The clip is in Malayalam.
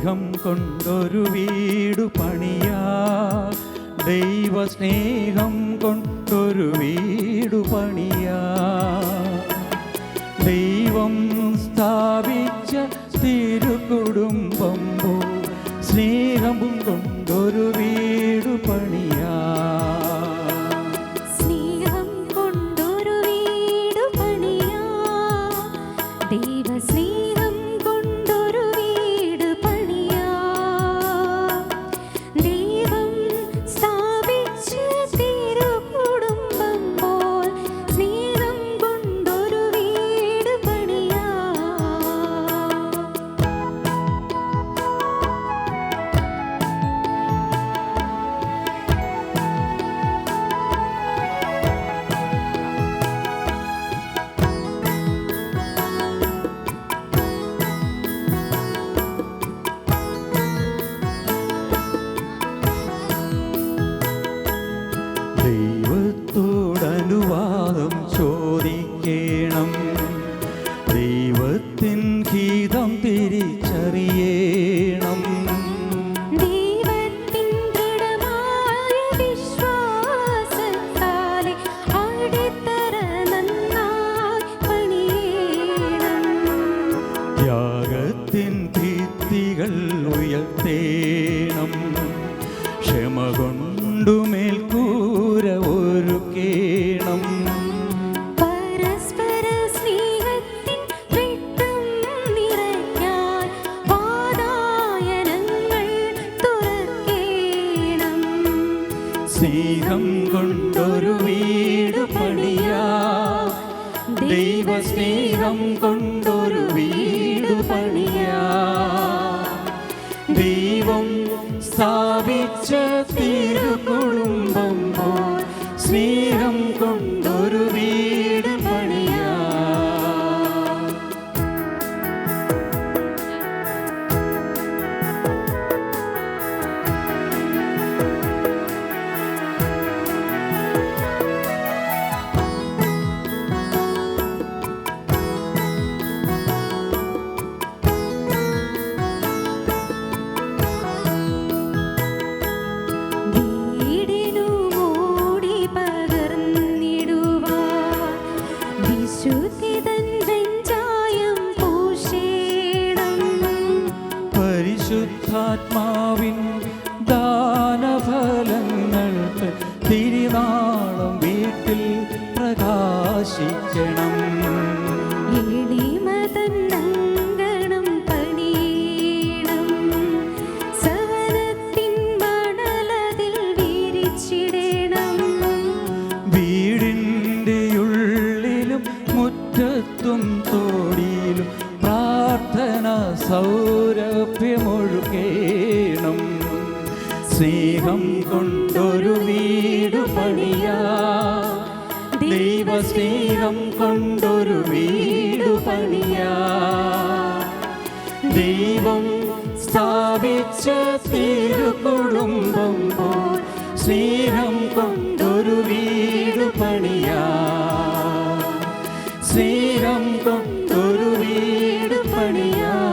സ്നേഹം കൊണ്ടൊരു വീടു പണിയാ. ദൈവ സ്നേഹം കൊണ്ടൊരു വീടു പണിയാ. ദൈവം സ്ഥാപിച്ച തിരുകുടുംബം പോ. സ്നേഹം കൊണ്ടൊരു വീടു പണിയാ. സ്നേഹം കൊണ്ടൊരു വീടു പണിയാ. ദൈവ ദൈവത്തോടനുവാദം ചോദിക്കണം. ദൈവത്തിൻ ഗീതം തിരിച്ചറിയേണം. ത്യാഗത്തിൻ ഭിത്തികൾ ഉയർത്തേണം. കൊണ്ടൊരു വീട് പണിയാ. ദൈവ സ്നേഹം കൊണ്ടൊരു വീട് പണിയാ. ദൈവം സ്ഥാപിച്ച തിരുകുടുംബം സ്നേഹം കൊണ്ടൊരു പരിശുദ്ധാത്മാവിൻ ദാനഫലങ്ങൾക്ക് തിരുനാളും വീട്ടിൽ പ്രകാശിക്കണം oh. മുറ്റത്തും തോടിയിലും പ്രാർത്ഥന സൗരഭ്യമൊഴുകേണം സ്നേഹം കൊണ്ടൊരു വീടു പണിയാ. ദൈവസ്നേഹം കൊണ്ടൊരു വീടു പണിയാ. ദൈവം സ്ഥാപിച്ച തിരുകുടുംബം പോ സ്നേഹം കൊണ്ടൊരു വീടു പണിയാ. സ്നേഹം കൊണ്ടൊരു വീട് പണിയാ.